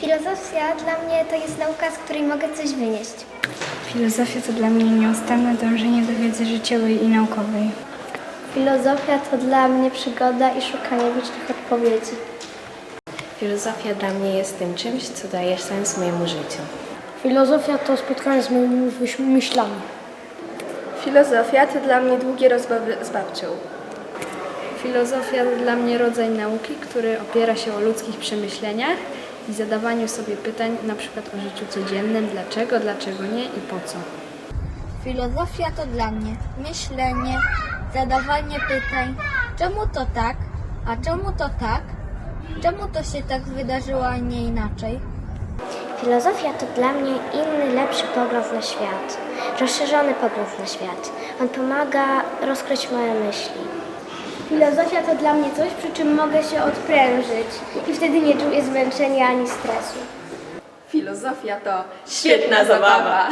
Filozofia dla mnie to jest nauka, z której mogę coś wynieść. Filozofia to dla mnie nieustanne dążenie do wiedzy życiowej i naukowej. Filozofia to dla mnie przygoda i szukanie licznych odpowiedzi. Filozofia dla mnie jest tym czymś, co daje sens mojemu życiu. Filozofia to spotkanie z moimi myślami. Filozofia to dla mnie długie rozmowy z babcią. Filozofia to dla mnie rodzaj nauki, który opiera się o ludzkich przemyśleniach i zadawaniu sobie pytań na przykład o życiu codziennym, dlaczego, dlaczego nie i po co. Filozofia to dla mnie myślenie, zadawanie pytań, czemu to tak, a czemu to tak, czemu to się tak wydarzyło, a nie inaczej. Filozofia to dla mnie inny, lepszy pogląd na świat. Rozszerzony pogląd na świat. On pomaga rozkryć moje myśli. Filozofia to dla mnie coś, przy czym mogę się odprężyć i wtedy nie czuję zmęczenia ani stresu. Filozofia to świetna zabawa.